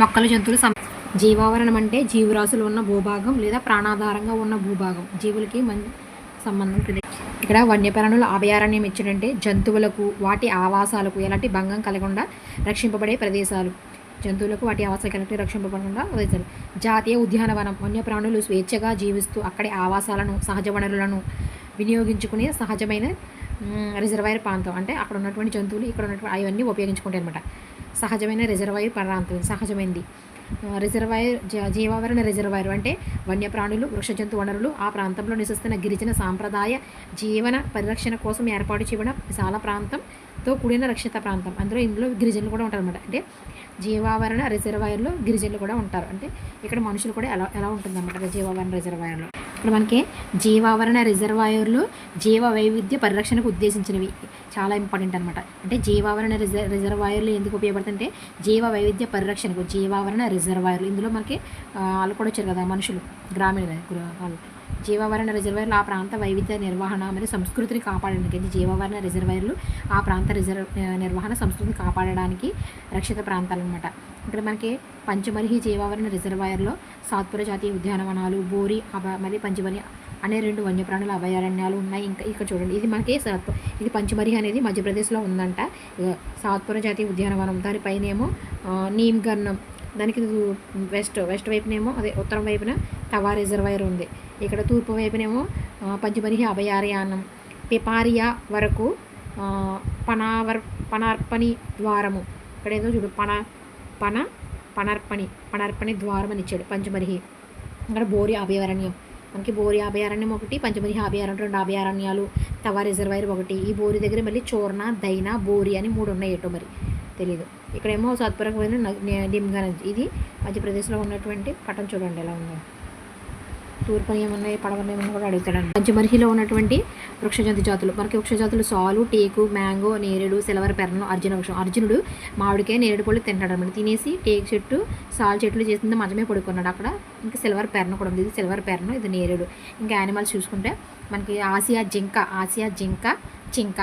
మొక్కలు జంతువులు సం జీవావరణం అంటే జీవరాశులు ఉన్న భూభాగం లేదా ప్రాణాధారంగా ఉన్న భూభాగం. జీవులకి మం సంబంధం ఇక్కడ వన్యప్రాణుల అభయారణ్యం ఇచ్చినంటే జంతువులకు వాటి ఆవాసాలకు ఎలాంటి భంగం కలగకుండా రక్షింపబడే ప్రదేశాలు. జంతువులకు వాటి ఆవాసాలు కలిగి రక్షింపబడకుండా ప్రదేశాలు జాతీయ ఉద్యానవనం వన్యప్రాణులు స్వేచ్ఛగా జీవిస్తూ అక్కడి ఆవాసాలను సహజ వనరులను వినియోగించుకునే సహజమైన రిజర్వాయర్ ప్రాంతం. అంటే అక్కడ ఉన్నటువంటి జంతువులు ఇక్కడ ఉన్నటువంటి అవన్నీ ఉపయోగించుకుంటాయి అనమాట సహజమైన రిజర్వాయర్ ప్రాంతం సహజమైనది రిజర్వాయర్ జ- జీవావరణ రిజర్వాయర్ అంటే వన్యప్రాణులు వృక్ష జంతు వనరులు ఆ ప్రాంతంలో నివసిస్తున్న గిరిజన సాంప్రదాయ జీవన పరిరక్షణ కోసం ఏర్పాటు చేయబడిన విశాల ప్రాంతంతో కూడిన రక్షిత ప్రాంతం. అందులో ఇందులో గిరిజనులు కూడా ఉంటారు అనమాట అంటే జీవావరణ రిజర్వాయర్లో గిరిజనులు కూడా ఉంటారు. అంటే ఇక్కడ మనుషులు కూడా ఎలా ఎలా ఉంటుంది అనమాట జీవావరణ రిజర్వాయర్లో? ఇక్కడ మనకి జీవావరణ రిజర్వాయర్లు జీవ వైవిధ్య పరిరక్షణకు ఉద్దేశించినవి. చాలా ఇంపార్టెంట్ అనమాట అంటే జీవావరణ రిజర్ రిజర్వాయర్లు ఎందుకు ఉపయోగపడుతుంటే జీవ వైవిధ్య పరిరక్షణకు జీవావరణ రిజర్వాయర్లు. ఇందులో మనకి వాళ్ళు కూడా వచ్చారు కదా మనుషులు గ్రామీణ గృహ- వాళ్ళు. జీవావరణ రిజర్వాయర్లు ఆ ప్రాంత వైవిధ్య నిర్వహణ మరియు సంస్కృతిని కాపాడడానికి ఇది జీవావరణ రిజర్వాయర్లు ఆ ప్రాంత రిజర్వ్ నిర్వహణ సంస్కృతిని కాపాడడానికి రక్షిత ప్రాంతాలు అనమాట ఇక్కడ మనకి పంచమర్హి జీవావరణ రిజర్వాయర్లో సాత్పుర జాతీయ ఉద్యానవనాలు బోరి అభ మరియు పంచమరి అనే రెండు వన్యప్రాణుల అభయారణ్యాలు ఉన్నాయి. ఇంకా ఇక్కడ చూడండి ఇది మనకి సాత్పు ఇది పంచమరి అనేది మధ్యప్రదేశ్లో ఉందంట. సాత్పుర జాతీయ ఉద్యానవనం దానిపైనేమో నీమ్ గన్నం దానికి వెస్ట్ వెస్ట్ వైపునేమో అదే ఉత్తరం వైపున తవా రిజర్వాయర్ ఉంది. ఇక్కడ తూర్పు వైపునేమో పంచబరిహి పంచమర్హి అభయారణ్యం పిపారియా వరకు పనావర్ పనార్పణి ద్వారము. ఇక్కడ ఏదో చూడు పన పన పనర్పణి పనర్పణి ద్వారం అని ఇచ్చాడు పంచమర్హి ఇక్కడ బోరి అభయారణ్యం. మనకి బోరి అభయారణ్యం ఒకటి పంచమరిహి అభయారణ్యం రెండు అభయారణ్యాలు తవా రిజర్వాయర్ ఒకటి. ఈ బోరి దగ్గర మళ్ళీ చోర్ణ దైన బోరి అని మూడు ఉన్నాయి ఏటో మరి. తెలియదు ఇక్కడేమో సత్పురకు పోయిన నిమ్గా ఇది మధ్యప్రదేశ్లో ఉన్నటువంటి పట్టం చూడండి ఎలా ఉందో. తూర్పు ఏమున్నాయి పడవని ఏమన్నా కూడా అడుగుతాడండి పంచమర్హిలో ఉన్నటువంటి వృక్షజంతి జాతులు. మనకి వృక్ష జాతులు సాలు టేకు మ్యాంగో నేరేడు సిల్వర్ పెరణం అర్జున వృక్షం. అర్జునుడు మామిడికాయ నేరేడు పళ్ళు తింటాడు అనమాట తినేసి టేకు చెట్టు సాల్ చెట్లు చేసింది మజమే పడుకున్నాడు. అక్కడ ఇంకా సిల్వర్ పెరణ కూడా ఉంది. ఇది సిల్వర్ పెరను ఇది నేరేడు. ఇంకా యానిమల్స్ చూసుకుంటే మనకి ఆసియా జింక ఆసియా జింక చింక.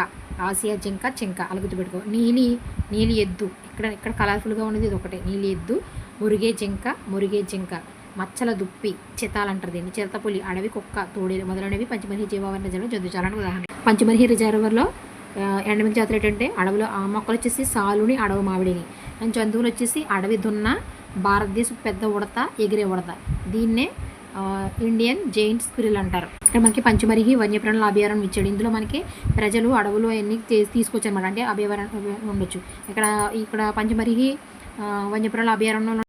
ఆసియా జింక చింక. అలా గుర్తుపెట్టుకో. నీలి నీలి ఎద్దు. ఇక్కడ ఇక్కడ కలర్ఫుల్గా ఉన్నది ఇది ఒకటే. నీలి ఎద్దు మురిగే జింక మురిగే జింక. మచ్చల దుప్పి చితాలంటారు దీన్ని. చిరతపులి అడవి కుక్క తోడేలు మొదలైనవి పంచమర్హి జీవావరణ రిజర్వ్ జంతుజాలానికి ఉదాహరణ. పంచమర్హి రిజర్వర్లో ఎండమిక్ జాతులు ఏంటంటే అడవిలో ఆ మొక్కలు వచ్చేసి సాలుని అడవి మామిడిని అండ్ జంతువులు వచ్చేసి అడవి దున్న భారతదేశ పెద్ద ఉడత ఎగిరే ఉడత. దీన్నే ఇండియన్ జైంట్ స్క్విరిల్ అంటారు. ఇక్కడ మనకి పంచమరిహి వన్యప్రాణుల అభయారణ్యం ఇచ్చాడు. ఇందులో మనకి ప్రజలు అడవులు అవన్నీ అనమాట అంటే అభయారణ్యం ఉండొచ్చు. ఇక్కడ ఇక్కడ పంచమరిహి వన్యప్రాణుల అభయారణ్యంలో